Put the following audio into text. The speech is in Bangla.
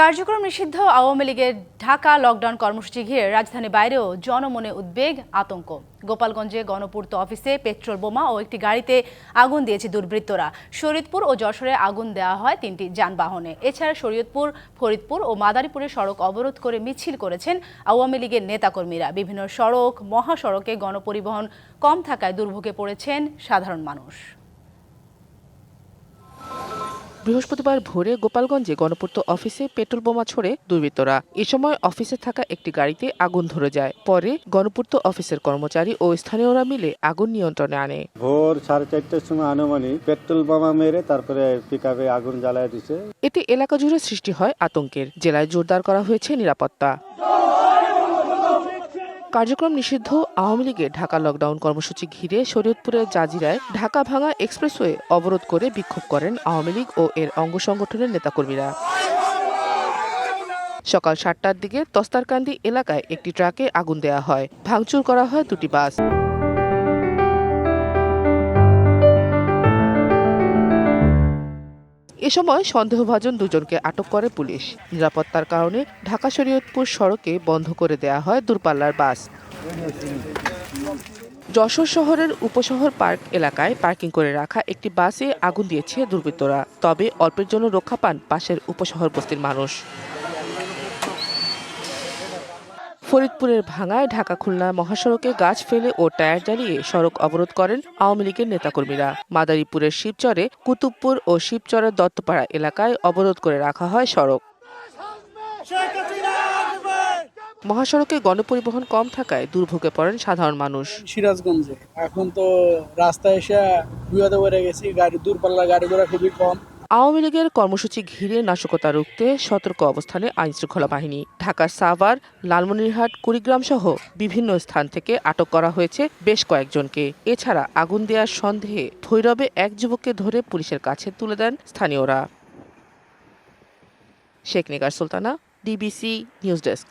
কার্যক্রম নিষিদ্ধ, আওয়ামী লীগের ঢাকা লকডাউন কর্মসূচি ঘিরে রাজধানী বাইরেও জনমনে উদ্বেগ, আতঙ্ক। গোপালগঞ্জে গণপূর্ত অফিসে পেট্রোল বোমা ও একটি গাড়িতে আগুন দিয়েছে দুর্বৃত্তরা। শরীয়তপুর ও যশোরে আগুন দেওয়া হয় তিনটি যানবাহনে। এছাড়া শরীয়তপুর, ফরিদপুর ও মাদারীপুরে সড়ক অবরোধ করে মিছিল করেছেন আওয়ামী লীগের নেতাকর্মীরা। বিভিন্ন সড়ক, মহাসড়কে গণপরিবহন কম থাকায় দুর্ভোগে পড়েছেন সাধারণ মানুষ। বৃহস্পতিবার ভোরে গোপালগঞ্জে গণপূর্ত অফিসে পেট্রোল বোমা ছড়ে দুর্বৃত্তরা। এ সময় অফিসে থাকা একটি গাড়িতে আগুন ধরে যায়। পরে গণপূর্ত অফিসের কর্মচারী ও স্থানীয়রা মিলে আগুন নিয়ন্ত্রণে আনে। ভোর সাড়ে চারটার সময় আনুমানিক পেট্রোল বোমা মেরে তারপরে পিক আগুন জ্বালায় দিছে। এতে এলাকা জুড়ে সৃষ্টি হয় আতঙ্কের। জেলায় জোরদার করা হয়েছে নিরাপত্তা। কার্যক্রম নিষিদ্ধ আওয়ামী লীগের ঢাকা লকডাউন কর্মসূচি ঘিরে শরীয়তপুরের জাজিরায় ঢাকা ভাঙা এক্সপ্রেসওয়ে অবরোধ করে বিক্ষোভ করেন আওয়ামী লীগ ও এর অঙ্গ সংগঠনের নেতাকর্মীরা। সকাল সাতটার দিকে তস্তারকান্দি এলাকায় একটি ট্রাকে আগুন দেয়া হয়। ভাঙচুর করা হয় দুটি বাস। এ সময় সন্দেহভাজন দুজনকে আটক করে পুলিশ। নিরাপত্তার কারণে ঢাকা শরীয়তপুর সড়কে বন্ধ করে দেয়া হয় দূরপাল্লার বাস। যশোর শহরের উপশহর পার্ক এলাকায় পার্কিং করে রাখা একটি বাসে আগুন দিয়েছে দুর্বৃত্তরা। তবে অল্পের জন্য রক্ষা পান পাশের উপশহর বস্তির মানুষ। ফরিদপুরের ভাঙায় ঢাকা খুলনা মহাসড়কে গাছ ফেলে ও টায়ার জ্বালিয়ে সড়ক অবরোধ করেন আওয়ামী লীগের নেতাকর্মীরা। মাদারীপুরের শিবচরে, কুতুবপুর ও শিবচরের দত্তপাড়া এলাকায় অবরোধ করে রাখা হয় সড়ক। মহাসড়কে গণপরিবহন কম থাকায় দুর্ভোগে পড়েন সাধারণ মানুষ। সিরাজগঞ্জে। এখন তো রাস্তায় এসে বিপদে পড়ে গেছি, গাড়ি দূরপাল্লার গাড়ি ঘোড়া খুবই কম। আওয়ামী লীগের কর্মসূচি ঘিরে নাশকতা রুখতে সতর্ক অবস্থানে আইনশৃঙ্খলা বাহিনী। ঢাকার সাভার, লালমনিরহাট কুড়িগ্রাম সহ বিভিন্ন স্থান থেকে আটক করা হয়েছে বেশ কয়েকজনকে। এছাড়া আগুন দেওয়ার সন্দেহে ভৈরবে এক যুবককে ধরে পুলিশের কাছে তুলে দেন স্থানীয়রা। Sheikh Nigar Sultana, DBC news desk.